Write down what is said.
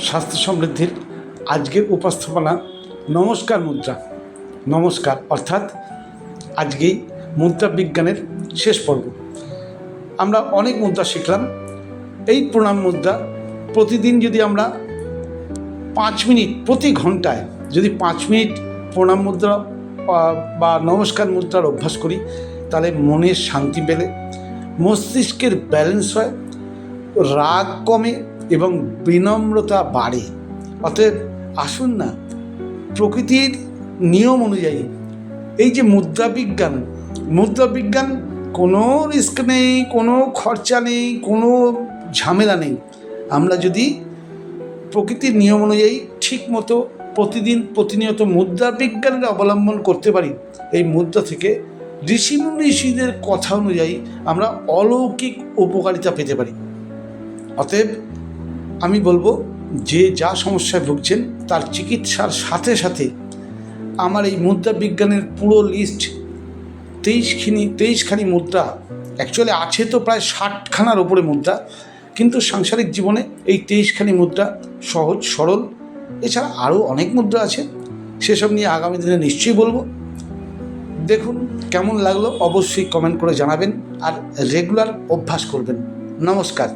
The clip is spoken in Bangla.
স্বাস্থ্য সমৃদ্ধির আজকের উপস্থাপনা নমস্কার মুদ্রা। নমস্কার অর্থাৎ আজকেই মুদ্রা বিজ্ঞানের শেষ পর্ব। আমরা অনেক মুদ্রা শিখলাম। এই প্রণাম মুদ্রা প্রতিদিন যদি আমরা পাঁচ মিনিট প্রতি ঘন্টায় যদি পাঁচ মিনিট প্রণাম মুদ্রা বা নমস্কার মুদ্রার অভ্যাস করি, তাহলে মনের শান্তি পেলে, মস্তিষ্কের ব্যালেন্স হয়, রাগ কমে এবং বিনম্রতা বাড়ে। অতএব আসুন না, প্রকৃতির নিয়ম অনুযায়ী। এই যে মুদ্রা বিজ্ঞান মুদ্রা বিজ্ঞান কোনো রিস্ক নেই, কোনো খরচা নেই, কোনো ঝামেলা নেই। আমরা যদি প্রকৃতির নিয়ম অনুযায়ী ঠিক মতো প্রতিদিন প্রতিনিয়ত মুদ্রা বিজ্ঞানের অবলম্বন করতে পারি, এই মুদ্রা থেকে ঋষি ঋষিদের কথা অনুযায়ী আমরা অলৌকিক উপকারিতা পেতে পারি। অতএব আমি বলব, যে যা সমস্যায় ভুগছেন, তার চিকিৎসার সাথে সাথে আমার এই মুদ্রা বিজ্ঞানের পুরো লিস্ট তেইশখানি তেইশখানি মুদ্রা অ্যাকচুয়ালি আছে তো প্রায় ষাটখানার ওপরে মুদ্রা, কিন্তু সাংসারিক জীবনে এই তেইশখানি মুদ্রা সহজ, সরল, এছাড়া আরও অনেক মুদ্রা আছে, সেসব নিয়ে আগামী দিনে নিশ্চয়ই বলব। দেখুন কেমন লাগল, অবশ্যই কমেন্ট করে জানাবেন, আর রেগুলার অভ্যাস করবেন। নমস্কার।